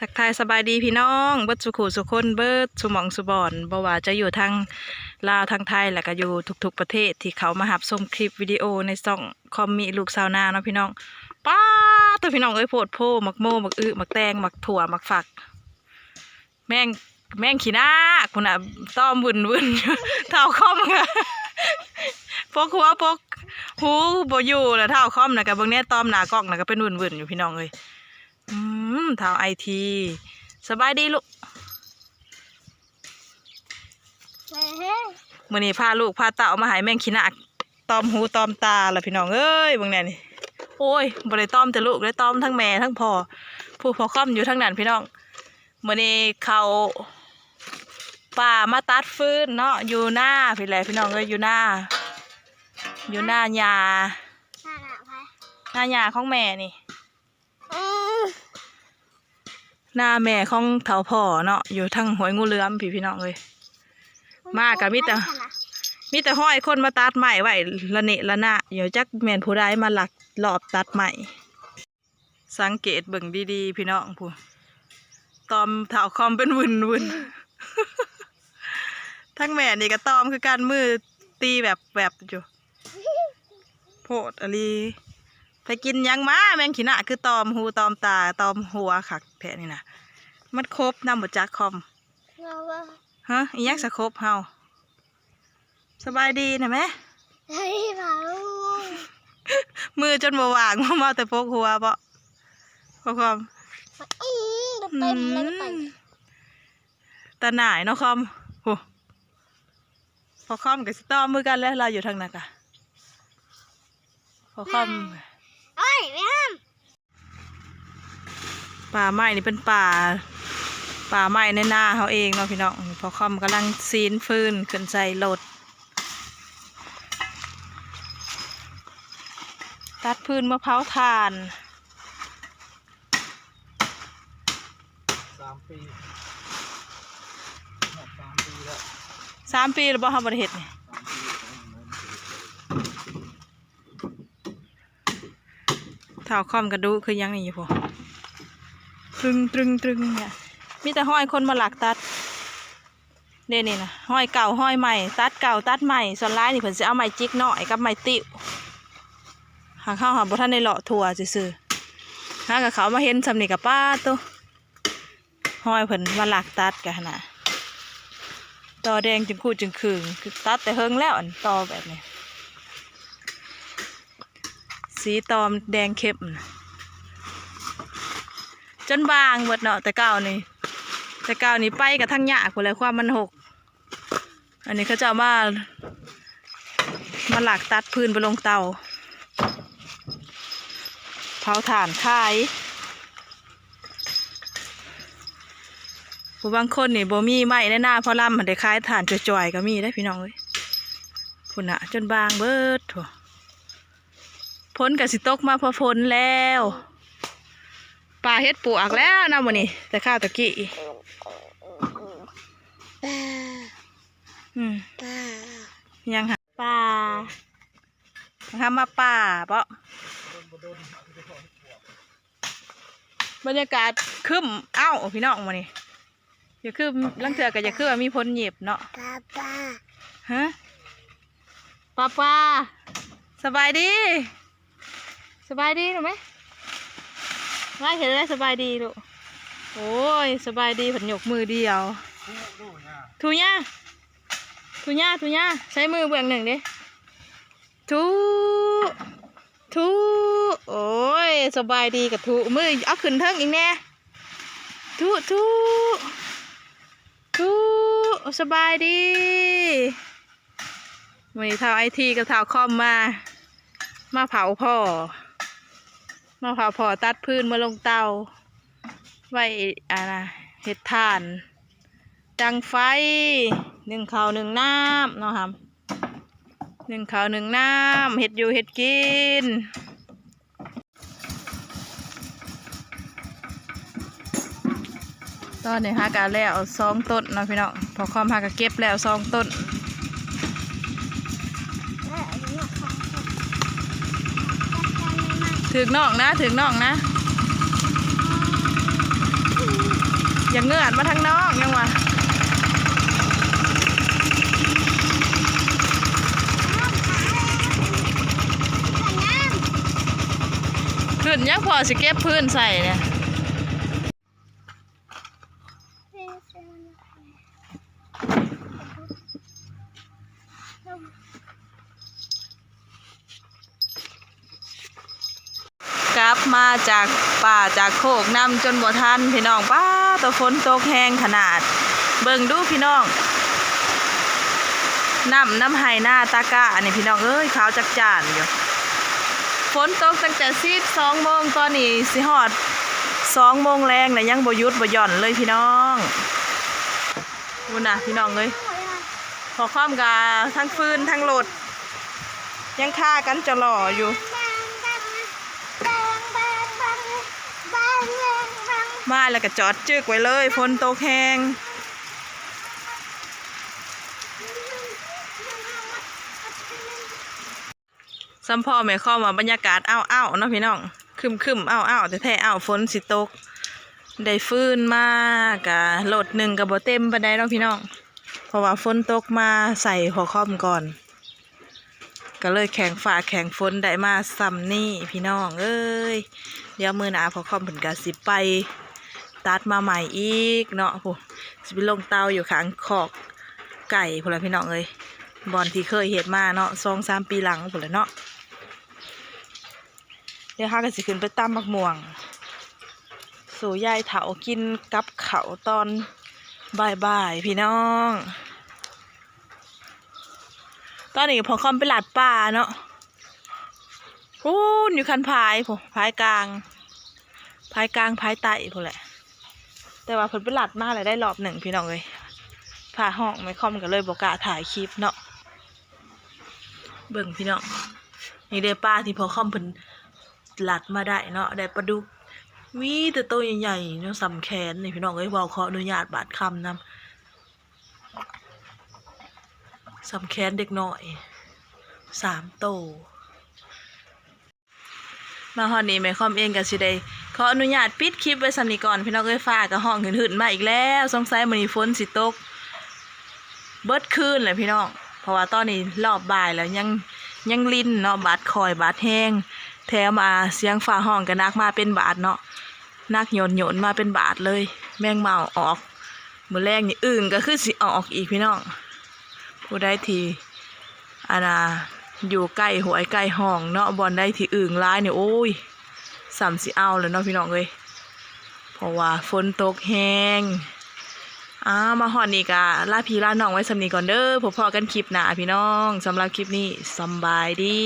ทักทายสบายดีพี่น้องเบิดสุขุสุคนเบิดสุหมองสุบอนบ่ว่าจะอยู่ทางลาวทางไทยแล้วก็อยู่ทุกๆประเทศที่เขามาหับชมคลิปวิดีโอในช่องคอมมีลูกสาวนาเนาะพี่น้องป้าตัวพี่น้องเอ้ยโพดโพหมักโมหมักอึหมักแตงหมักถั่วหมักฝัก แม่งแม่งขี้หน้าคุณอะต้อมวุ่นวุ่นเท้าคอมค่ะพกหัวพกหูบ่อยู่แล้วเท้าคอมนะกับเบิ่งแน่ต้อมหนากล้องนะก็เป็นวุ่นวุ่นอยู่พี่น้องเอ้ย อืมเท้าไอทีสบายดีลูกมื่อนี้พาลูกพาเต่ามาใหายแม่งขี้หนักตอมหูตอมตาละพี่น้องเอ้ยเบางแน่นี่โอ้ยบ่ได้ตอมแต่ลูกได้ตอมทั้งแม่ทั้งพ่อผู้พอค่อมอยู่ทั้งนั้นพี่น้องมื่อนี้เขาป่ามาตัดฟืนเนาะอยู่หน้าพี่แหละพี่น้องเอ้ยอยู่หน้า อยู่หน้ายาหน้ายาของแม่นี่ หน้าแม่ของเถาพ่อเนาะอยู่ทั้งหวยงูเหลือมพี่พี่น้องเลย มากับมิตร มีแต่ห้อยคนมาตัดใหม่ไว้ละเนะละนะเดี๋ยวจักแม่นผู้ใดมาหลักรอบตัดใหม่ สังเกตเบิ่งดีๆ พี่น้องผู้ตอมเถาคอมเป็นวุ่นวุ่นทั้งแม่นี่ก็ตอมคือการมือตีแบบแบบอยู่โพดอะไร ไปกินหยังมาแมงขีหนะคือตอมหูตอมตาตอมหัวขักแผลนี่นะมันครบนำบจักคอมฮะอีหยังสะครบเฮาสบายดีนะแม่เฮ้ยพาลูกมือจนบ่ว่างมาแต่พกหัวเปาะพอคอมอืมเต็มเลยไปตาหน่ายเนาะคอมโหพอคอมกับสิตอมมือกันแล้วเราอยู่ทางนั้นกะพอคอม เอ้ยแม่ห้ามป่าไม้นี่เป็นป่า ป่าไม้ในนาเขาเองเนาะพี่น้องพอคอมกำลังซีนฟืนขึ้นใส่รถตัดพื้นมะพร้าวทานสามปีหมดสามปีแล้วสามปีแล้วบ่ทำบริเหตุนี่สามปีแล้ว เท้าคอมกระดูคือยังนี่อยู่พอตรึงตรึงตรึงเนี่ยมีแต่ห้อยคนมาหลักตัดเด่นี่นะห้อยเก่าห้อยใหม่ ตัดเก่าตัดใหม่ส่วนร้ายนี่เพิ่นสิเอาไม้จิกหน่อยกับไม้ติวหากเข้าวหาบ่ทันได้เลาะถั่วซื่อๆหากับเขามาเห็นสำนีกับป้าตัวห้อยเพิ่นมาหลักตัดกันนะต่อแดงจึงคูดจึงคืงคือตัดแต่เฮิงแล้วอันต่อแบบนี้ สีตอมแดงเข้มจนบางหมดเนาะแต่เก่านี่ แต่เก่านี่ไปกับทั้งหยาคนเลยความมันหก อันนี้เขาจะามามาหลักตัดพื้นไปลงเตาเผาถ่านขายผู้บางคนนี่บ่มีไม้ในหน้าเพราะลำมันได้ขายถ่านจ่อยๆก็มีได้พี่น้องเอ้ยพุ่นอะจนบางเบิดถั่ว พ้นกับสิตกมาพอพ้นแล้วปลาเฮ็ดปลวกแล้วนะมื้อนี้ แต่ข้าวตะกี้ป้ายังหาปลาทำมาป่าเปาะบรรยากาศคึมเอ้าพี่น้องมื้อนี้อย่าคือลังเถื่อก็อย่าคือมีพ้นเหยียบเนาะป้าป้าฮะป้าป้าสบายดี สบายดีหรือไหมไม่เห็นได้สบายดีลูกโอ้ยสบายดีผันยกมือเดียวดูเนี่ยทูญ่าทูญ่าทูญ่าใช้มือเบื้องหนึ่งดิทูทูโอ้ยสบายดีกับทูมือเอาขึ้นเทิงอีกแน่ทูทูทูสบายดีวันนี้เท้าไอทีกับเท้าคอมมา มาเผาพ่อ มาเผาพ่อตัดพื้นมาลงเตา ไว้อ่านะเห็ดถ่าน ดังไฟหนึ่งข้าวหนึ่งน้ำเนาะครับหนึ่งข้าวหนึ่งน้ำเห็ดอยู่เห็ดกินตอนนี้ฮากาแล้วสองต้นเนาะพี่น้องพอความฮากาเก็บแล้วสองต้น เอ้ยอันนี้ค่ะจัดการไม่มาก ถึงน่องนะถึงน่องนะ อย่างเงื่อนมาทางนอกยังวะขึ้นยังพอสิเก็บพื้นใส่เนี่ย ลับมาจากป่าจากโคกน้ำจนบ่ทันพี่น้องป้าตะฝนตกแห้งขนาด เบิ่งดูพี่น้องน้ำน้ำไห้หน้าตากะอันนี้พี่น้องเอ้ยขาวจักจานอยู่ฝนตกตั้งแต่สิบสองโมงตอนนี้สิฮอดสองโมงแรงแต่ยังบ่ยุดบ่หย่อนเลยพี่น้องวุนน่ะพี่น้องเลยพอความกาทั้งฟืนทั้งรถยังฆ่ากันจะหล่ออยู่ มาแล้วก็จอดจึกไว้เลยฝนตกแห้งสัมพ่อแม่ข้อมาบรรยากาศอ้าวอ้าวเนาะพี่น้องคึมคึมอ้าวอ้าวแต่แท้อ้าวฝนสิตก ได้ฟื้นมากกะโหลดหนึ่งกับบเต็มปานใดเนาะพี่น้อง เพราะว่าฝนตกมาใส่หัวค่อมก่อน ก็เลยแข่งฝ่าแข่งฝนได้มาซ้ำนี่พี่น้อง เอ้ย เดี๋ยวมือหนาพอคอมเพิ่นก็สิไป ตัดมาใหม่อีกเนาะผู้สิไปลงเตาอยู่ข้างคอกไก่พลพี่น้องเอ้ยบอลที่เคยเห็ดมาเนาะสองสามปีหลังพุ่นละเนาะเดี๋ยวข้าก็สิขึ้นไปตำมักม่วง สู่ยายเถากินกับเขาตอนบ่ายๆพี่น้อง ตอนนี้พอคอมไปหลัดป่าเนาะพูนอยู่คันพายผมพายกลางพายกลางพายไต่พูนแหละ แต่ว่าเพิ่นไปหลัดมาแล้วได้รอบหนึ่งพี่น้องเลยพาห้องไม่คอมก็เลยบอกกล้าถ่ายคลิปเนาะเบิ่งพี่น้องนี่เด้ป้าที่พอคอมเพิ่นหลัดมาได้เนาะได้ปลาดุกมีแต่ตัวใหญ่ๆเนาะสำแขนนี่พี่น้องเอ้ยเบาขออนุญาตบาดคำนำสำแขนเด็กน้อยสามโตมาฮอดนี้แม่คอมเองก็สิได้ ออนุญาตปิดคลิปไว้สำนีก่อน พี่น้องเอ้ยฟ้าก็ห้องหืนๆมาอีกแล้วสงสัยมื้อนี้ฝนสิตก เบิดคืนเลยพี่น้อง เพราะว่าตอนนี้รอบบ่ายแล้วยังยังลิ้นเนาะบาดคอยบาดแห้ง แถมมาเสียงฟ้าห้องก็นักมาเป็นบาทเนาะนักโยนโยนมาเป็นบาทเลย แมงเมาออกมือแรกนี่อึ่งก็คือสิออกอีกพี่น้องผู้ได้ทีอานาอยู่ใกล้หวยใกล้ห้องเนาะบอลได้ที่อึ่งร้ายเนี่ยโอ้ย สามสิเอาเลยเนาะพี่น้องเลยเพราะว่าฝนตกแห้งอ้ามาหอดนี่กะลาพี่ลาน้องไว้สำนีก่อนเด้อพบพอกันคลิปหนาพี่น้องสำหรับคลิปนี้สบายดี